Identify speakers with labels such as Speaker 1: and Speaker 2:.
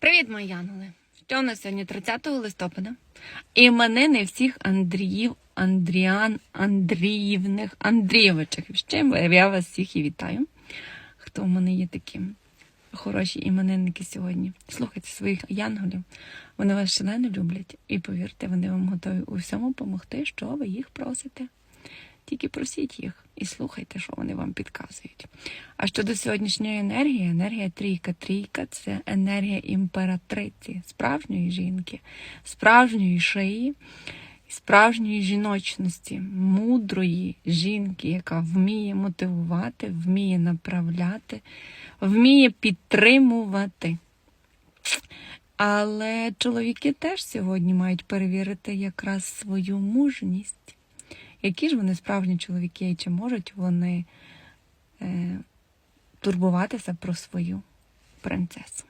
Speaker 1: Привіт, мої янголи! Що у нас сьогодні 30 листопада? Іменини всіх Андріїв, Андріан, Андріївних, Андрійовичах. З чим я вас всіх і вітаю. Хто в мене є такі хороші іменинники сьогодні? Слухайте своїх янголів. Вони вас шалено люблять. І повірте, вони вам готові у всьому допомогти, що ви їх просите. Тільки просіть їх і слухайте, що вони вам підказують. А щодо сьогоднішньої енергії, енергія трійка. Трійка це енергія імператриці, справжньої жінки, справжньої шиї, справжньої жіночності, мудрої жінки, яка вміє мотивувати, вміє направляти, вміє підтримувати. Але чоловіки теж сьогодні мають перевірити якраз свою мужність. Які ж вони справжні чоловіки, і чи можуть вони е, турбуватися про свою принцесу?